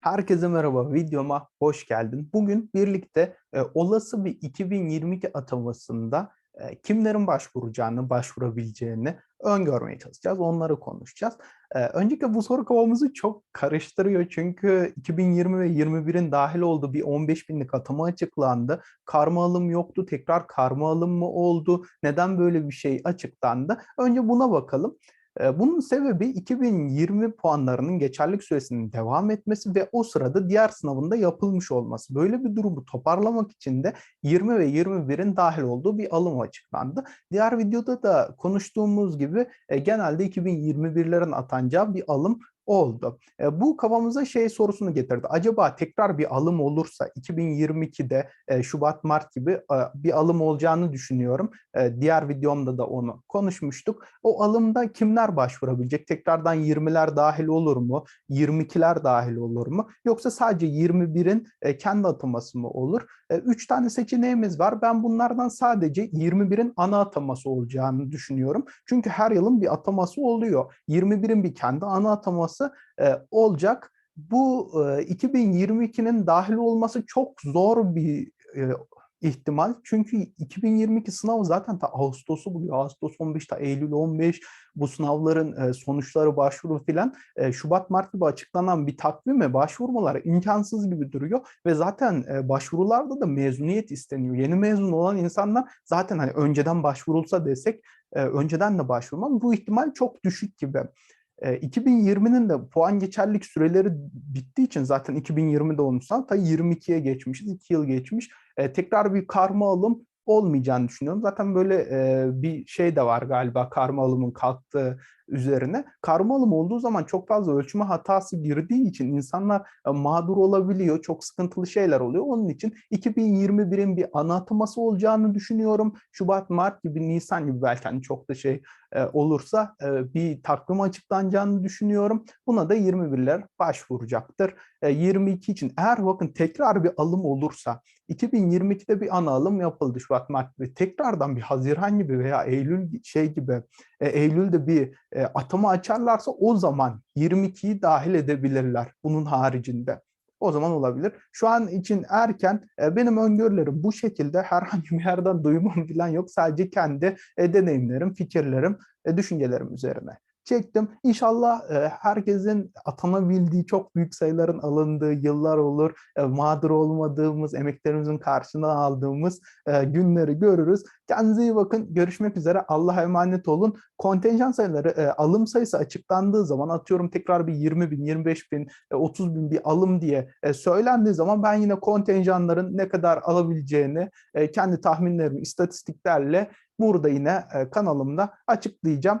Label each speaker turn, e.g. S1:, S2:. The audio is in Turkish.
S1: Herkese merhaba, videoma hoş geldin. Bugün birlikte e, olası bir 2022 atamasında e, kimlerin başvuracağını, başvurabileceğini öngörmeye çalışacağız. Onları konuşacağız. E, öncelikle bu soru kafamızı çok karıştırıyor. Çünkü 2020 ve 21'in dahil olduğu bir 15 binlik atama açıklandı. Karma alım yoktu. Tekrar karma alım mı oldu? Neden böyle bir şey açıklandı? Önce buna bakalım. Eee, bunun sebebi 2020 puanlarının geçerlilik süresinin devam etmesi ve o sırada diğer sınavında yapılmış olması. Böyle bir durumu toparlamak için de 20 ve 21'in dahil olduğu bir alım açıklandı. Diğer videoda da konuştuğumuz gibi e, genelde 2021'lerin atanacağı bir alım oldu. E, bu kafamıza şey sorusunu getirdi. Acaba tekrar bir alım olursa 2022'de e, Şubat Mart gibi e, bir alım olacağını düşünüyorum. E, diğer videomda da onu konuşmuştuk. O alımda kimler başvurabilecek? Tekrardan 20'ler dahil olur mu? 22'ler dahil olur mu? Yoksa sadece 21'in e, kendi ataması mı olur? E, üç tane seçeneğimiz var. Ben bunlardan sadece 21'in ana ataması olacağını düşünüyorum. Çünkü her yılın bir ataması oluyor. 21'in bir kendi ana ataması e, olacak. Bu e, 2022'nin dahil olması çok zor bir e, ihtimal. Çünkü 2022 sınavı zaten ta Ağustos'u buluyor. Ağustos 15 ta Eylül 15 bu sınavların e, sonuçları başvuru filan e, Şubat Mart gibi açıklanan bir takvime başvurmaları imkansız gibi duruyor ve zaten e, başvurularda da mezuniyet isteniyor. Yeni mezun olan insanlar zaten hani önceden başvurulsa desek önceden de başvurmam bu ihtimal çok düşük gibi. 2020'nin de puan geçerlik süreleri bittiği için zaten 2020'de olmuşsa hatta 22'ye geçmişiz. 2 yıl geçmiş. tekrar bir karma alım olmayacağını düşünüyorum. Zaten böyle e, bir şey de var galiba karma alımın kalktığı üzerine. Karma alım olduğu zaman çok fazla ölçme hatası girdiği için insanlar e, mağdur olabiliyor. Çok sıkıntılı şeyler oluyor. Onun için 2021'in bir ana olacağını düşünüyorum. Şubat, Mart gibi, Nisan gibi belki hani çok da şey e, olursa e, bir takvim açıklanacağını düşünüyorum. Buna da 21'ler başvuracaktır. E, 22 için eğer bakın tekrar bir alım olursa 2022'de bir ana alım yapıldı Şubat, Mart ve tekrardan bir Haziran gibi veya Eylül şey gibi Eylül'de bir e, atama açarlarsa o zaman 22'yi dahil edebilirler bunun haricinde. O zaman olabilir. Şu an için erken e, benim öngörülerim bu şekilde herhangi bir yerden duyumum falan yok. Sadece kendi e, deneyimlerim, fikirlerim, e, düşüncelerim üzerine çektim. İnşallah e, herkesin atanabildiği çok büyük sayıların alındığı yıllar olur. E, mağdur olmadığımız, emeklerimizin karşına aldığımız e, günleri görürüz. Kendinize iyi bakın. Görüşmek üzere. Allah'a emanet olun. Kontenjan sayıları, alım sayısı açıklandığı zaman atıyorum tekrar bir 20 bin, 25 bin, e, 30 bin bir alım diye söylendiği zaman ben yine kontenjanların ne kadar alabileceğini kendi tahminlerimi, istatistiklerle burada yine kanalımda açıklayacağım.